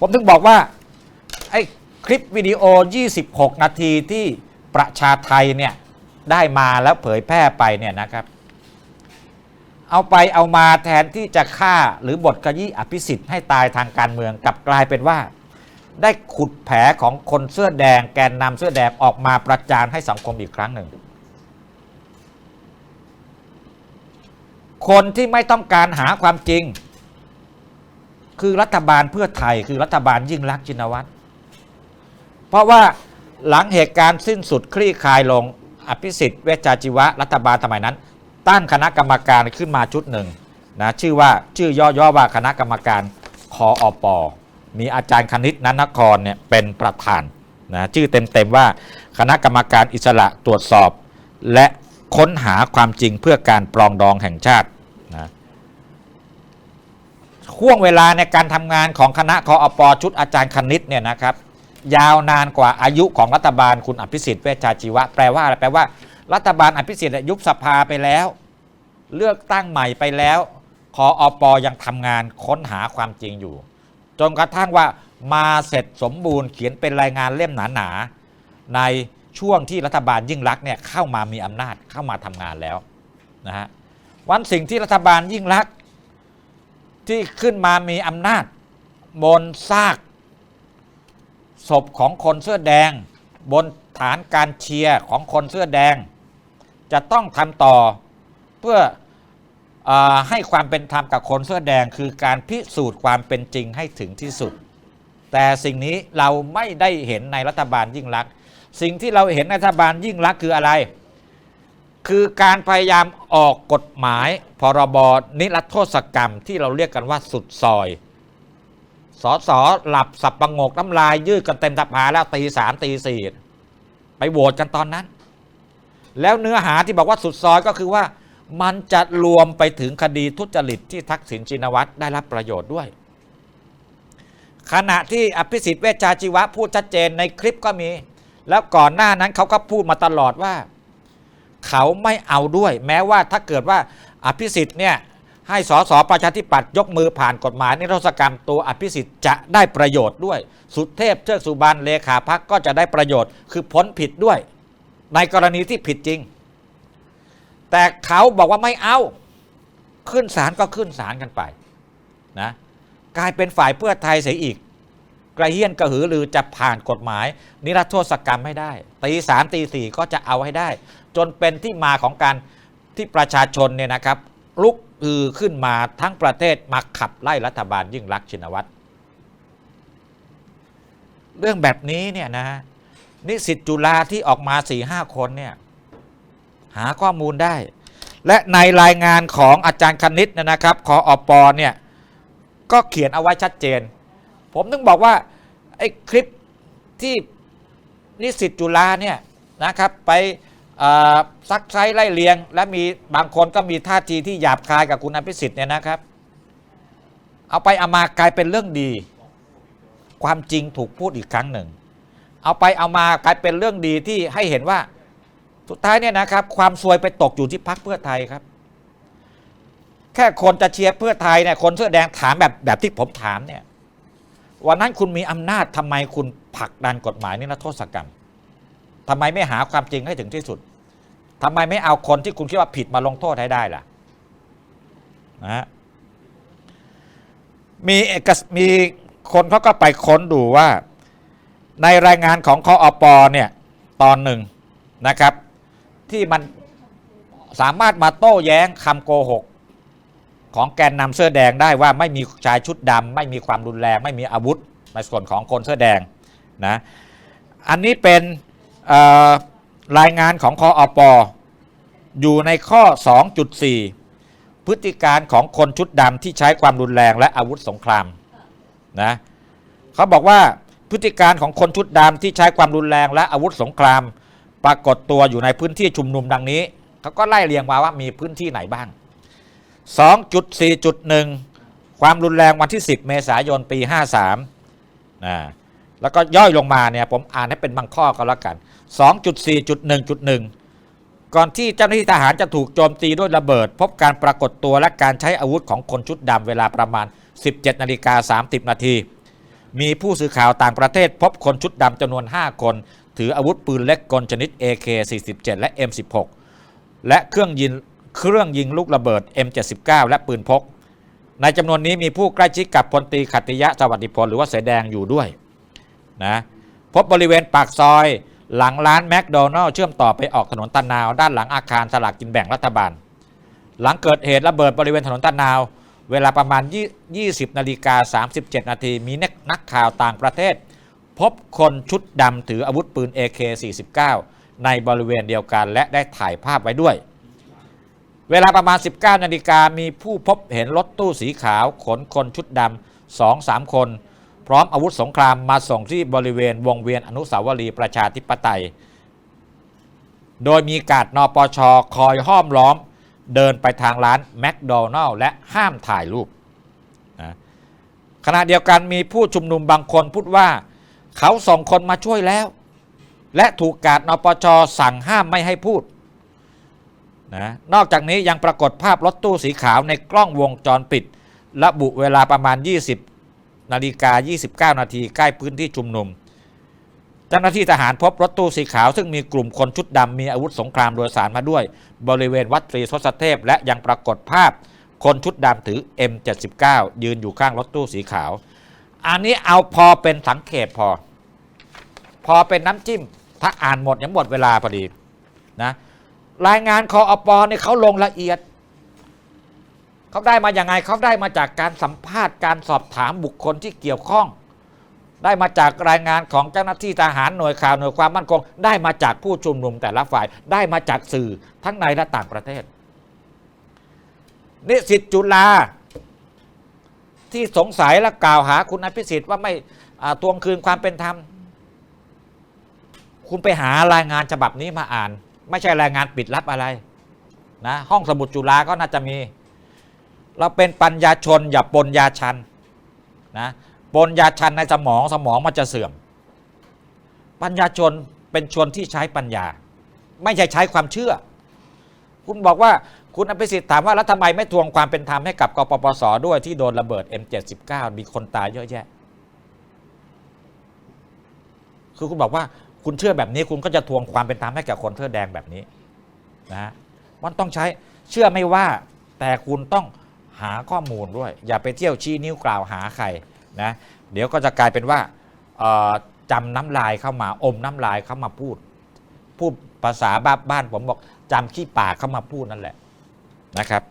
ผมถึงบอกว่าไอ้คลิปวิดีโอ 26 นาทีที่ประชาไทยเนี่ยได้มาแล้วเผยแพร่ไปเนี่ยนะครับ เอาไปเอามาแทนที่จะฆ่าหรือบทขยี้อภิสิทธิ์ให้ตายทางการเมืองกลับกลายเป็นว่า ได้ขุดแผลของคนเสื้อแดงแกนนำเสื้อแดงออกมาประจานให้สังคมอีกครั้งหนึ่ง คนที่ไม่ต้องการหาความจริง คือรัฐบาลเพื่อไทยคือรัฐบาลยิ่งรักชินวัตรเพราะว่าหลังเหตุการณ์สิ้นสุดคลี่คลายลงอภิสิทธิ์เวชชาชีวะรัฐบาลสมัยนั้น ตั้งคณะกรรมการขึ้นมาชุดหนึ่งนะชื่อว่าชื่อย่อๆว่าคณะกรรมการคออปมีอาจารย์คณิตนันทครเนี่ยเป็นประธานนะชื่อเต็มๆว่าคณะกรรมการอิสระตรวจสอบ และค้นหาความจริงเพื่อการปรองดองแห่งชาติ นะห่วงเวลาในการทำงานของคณะคออปชุดอาจารย์คณิตเนี่ยนะครับ ยาวนานกว่าอายุของรัฐบาลคุณอภิสิทธิ์เวชชาชีวะ แปลว่าอะไรแปลว่า รัฐบาลอภิสิทธิ์ยุบสภาไปแล้ว เลือกตั้งใหม่ไปแล้วคออปยังทำงานค้นหาความจริงอยู่ จนกระทั่งว่ามาเสร็จสมบูรณ์เขียนเป็นรายงานเล่มหนาๆในช่วงที่รัฐบาลยิ่งรักเนี่ยเข้ามามีอำนาจเข้ามาทำงานแล้วนะฮะวันสิ่งที่รัฐบาลยิ่งรัก ที่ขึ้นมามีอำนาจ บนซากศพของคนเสื้อแดง บนฐานการเชียร์ของคนเสื้อแดง จะต้องทำต่อเพื่ออให้ความเป็นธรรมกับคนเสื้อแดง คือการพิสูจน์ความเป็นจริงให้ถึงที่สุด แต่สิ่งนี้เราไม่ได้เห็นในรัฐบาลยิ่งรักษณ์สิ่งที่เราเห็นในรัฐบาลยิ่งรักษณ์คืออะไร คือการพยายามออกกฎหมาย พรบนิรโทษกรรมที่เราเรียกกันว่าสุดซอย สอสอหลับสับประงกน้ำลาย ยืดกันเต็มสภาแล้วตีสามตีสี่ไปโหวตกันตอนนั้น แล้วเนื้อหาที่บอกว่าสุดซอยก็คือว่า มันจะรวมไปถึงคดีทุจริตที่ทักษิณชินวัตรได้รับประโยชน์ด้วย ขณะที่อภิสิทธิ์เวชชาชีวะพูดชัดเจนในคลิปก็มี แล้วก่อนหน้านั้นเขาก็พูดมาตลอดว่า เขาไม่เอาด้วย แม้ว่าถ้าเกิดว่าอภิสิทธิ์เนี่ยให้สสประชาธิปัตย์ยกมือผ่านกฎหมายนิรโทษกรรมตัวอภิสิทธิ์จะได้ประโยชน์ด้วย สุเทพเทือกสุบรรณเลขาพักก็จะได้ประโยชน์ คือพ้นผิดด้วย ในกรณีที่ผิดจริง แต่เขาบอกว่าไม่เอาขึ้นศาลก็ขึ้นศาลกันไปนะกลายเป็นฝ่ายเพื่อไทยเสียอีก กระเฮียนกระหือรือจะผ่านกฎหมาย นิรโทษกรรมให้ได้ตีสามตีสี่ก็จะเอาให้ได้ จนเป็นที่มาของการที่ประชาชนเนี่ยนะครับลุกฮือขึ้นมาทั้งประเทศมาขับไล่รัฐบาลยิ่งรักชินวัตรเรื่องแบบนี้เนี่ยนะฮะนิสิตจุฬาที่ออกมา4ี่ห้าคนเนี่ยหาข้อมูลได้ และในรายงานของอาจารย์คณิตนยนะครับขออปอเนี่ยก็เขียนเอาไว้ชัดเจน ผมถึงบอกว่าไอ้คลิปที่นิสิตจุฬาเนี่ยนะครับไป ซักไซไล่เลียง และมีบางคนก็มีท่าทีที่หยาบคายกับคุณอภิสิทธิ์เนี่ยนะครับ เอาไปเอามากลายเป็นเรื่องดี ความจริงถูกพูดอีกครั้งหนึ่ง เอาไปเอามากลายเป็นเรื่องดีที่ให้เห็นว่าสุดท้ายเนี่ยนะครับ ความซวยไปตกอยู่ที่พักเพื่อไทยครับ แค่คนจะเชียร์เพื่อไทยเนี่ยคนเสื้อแดงถามแบบแบบที่ผมถามเนี่ยวันนั้นคุณมีอำนาจทำไมคุณผลักดันกฎหมายนิรโทษกรรมทำไมไม่หาความจริงให้ถึงที่สุด ทำไมไม่เอาคนที่คุณคิดว่าผิดมาลงโทษให้ได้ล่ะนะฮะมีเอกมีคนเขาก็ไปค้นดูว่า ในรายงานของคออปเนี่ยตอนหนึ่งนะครับ ที่มันสามารถมาโต้แย้งคำโกหก ของแกนนำเสื้อแดงได้ว่าไม่มีชายชุดดำไม่มีความรุนแรงไม่มีอาวุธในส่วนของคนเสื้อแดงนะอันนี้เป็นเอ่อ รายงานของคออปอยู่ในข้อ 2.4 พฤติการของคนชุดดำที่ใช้ความรุนแรงและอาวุธสงครามนะเขาบอกว่าพฤติการของคนชุดดำที่ใช้ความรุนแรงและอาวุธสงคราม ปรากฏตัวอยู่ในพื้นที่ชุมนุมดังนี้เขาก็ไล่เรียงมาว่ามีพื้นที่ไหนบ้าง 2.4.1 ความรุนแรงวันที่ 10 เมษายนปี 53นะ แล้วก็ย่อยลงมาเนี่ยผมอ่านให้เป็นบางข้อก็แล้วกัน 2.4.1.1 ก่อนที่เจ้าหน้าที่ทหารจะถูกโจมตีด้วยระเบิด พบการปรากฏตัวและการใช้อาวุธของคนชุดดำเวลาประมาณ 17นาฬิกา30 นาที มีผู้สื่อข่าวต่างประเทศ พบคนชุดดำจำนวน 5 คน ถืออาวุธปืนเล็กกลชนิด AK-47 และ M16 และเครื่องยิงเครื่องยิงลูกระเบิด M79 และปืนพก ในจำนวนนี้มีผู้ใกล้ชิดกับพลตรีขัตติยะสวัสดิพลหรือว่าเสแดงอยู่ด้วย นะพบบริเวณปากซอย หลังร้านแมคโดนัลล์เชื่อมต่อไปออกถนนตะนนาว ด้านหลังอาคารสลากกินแบ่งรัฐบาล หลังเกิดเหตุระเบิดบริเวณถนนตะนาว เวลาประมาณ 20นาฬิกา37 นาทีมีนักข่าวต่างประเทศ พบคนชุดดำถืออาวุธปืน AK-49 ในบริเวณเดียวกันและได้ถ่ายภาพไว้ด้วย เวลาประมาณ 19นาฬิกามีผู้พบเห็นรถตู้สีขาว ขนคนชุดดำสองสามคน พร้อมอาวุธสงครามมาส่งที่บริเวณวงเวียนอนุสาวรีย์ประชาธิปไตย โดยมีการดนปชคอยห้อมล้อม เดินไปทางร้านแมคโดนัลล์และห้ามถ่ายรูปนะขณะเดียวกันมีผู้ชุมนุมบางคนพูดว่า เขาส่งคนมาช่วยแล้ว และถูกการดนปชสั่งห้ามไม่ให้พูดนะนอกจากนี้ยังปรากฏภาพรถตู้สีขาวในกล้องวงจรปิด ระบุเวลาประมาณ 20 นาฬิกา 29 นาทีใกล้พื้นที่ชุมนุม เจ้าหน้าที่ทหารพบรถตู้สีขาว ซึ่งมีกลุ่มคนชุดดำมีอาวุธสงครามโดยสารมาด้วย บริเวณวัดตรีทศเทพ และยังปรากฏภาพ คนชุดดำถือ M79 ยืนอยู่ข้างรถตู้สีขาว อันนี้เอาพอเป็นสังเกตพอ พอเป็นน้ำจิ้ม ถ้าอ่านหมดยังหมดเวลาพอดีนะรายงานคออปเนี่ยเขาลงละเอียด เขาได้มาอย่างไงเขาได้มาจากการสัมภาษณ์การสอบถามบุคคลที่เกี่ยวข้อง ได้มาจากรายงานของเจ้าหน้าที่ทหารหน่วยข่าวหน่วยความมั่นคง ได้มาจากผู้ชุมนุมแต่ละฝ่าย ได้มาจากสื่อทั้งในและต่างประเทศ นิสิตจุฬาที่สงสัยและกล่าวหาคุณอภิสิทธิ์ว่าไม่ทวงคืนความเป็นธรรม คุณไปหารายงานฉบับนี้มาอ่าน ไม่ใช่รายงานปิดลับอะไรนะห้องสมุดจุฬาก็น่าจะมี เราเป็นปัญญาชนอย่าปนยาชันนะปนยาชันในสมองสมองมันจะเสื่อม ปัญญาชนเป็นชนที่ใช้ปัญญา ไม่ใช่ใช้ความเชื่อ คุณบอกว่าคุณอภิสิทธิ์ถามว่าแล้วทำไมไม่ทวงความเป็นธรรมให้กับกปปสด้วยที่โดนระเบิด M79 มีคนตายเยอะแยะ คือคุณบอกว่าคุณเชื่อแบบนี้คุณก็จะทวงความเป็นธรรมให้กับคนเสื้อแดงแบบนี้นะมันต้องใช้เชื่อไม่ว่าแต่คุณต้อง หาข้อมูลด้วย อย่าไปเที่ยวชี้นิ้วกล่าวหาใครนะเดี๋ยวก็จะกลายเป็นว่าจำน้ำลายเข้ามาอมน้ำลายเข้ามาพูด พูดภาษาบ้านบ้านผมบอกจำขี้ปากเข้ามาพูดนั่นแหละนะครับ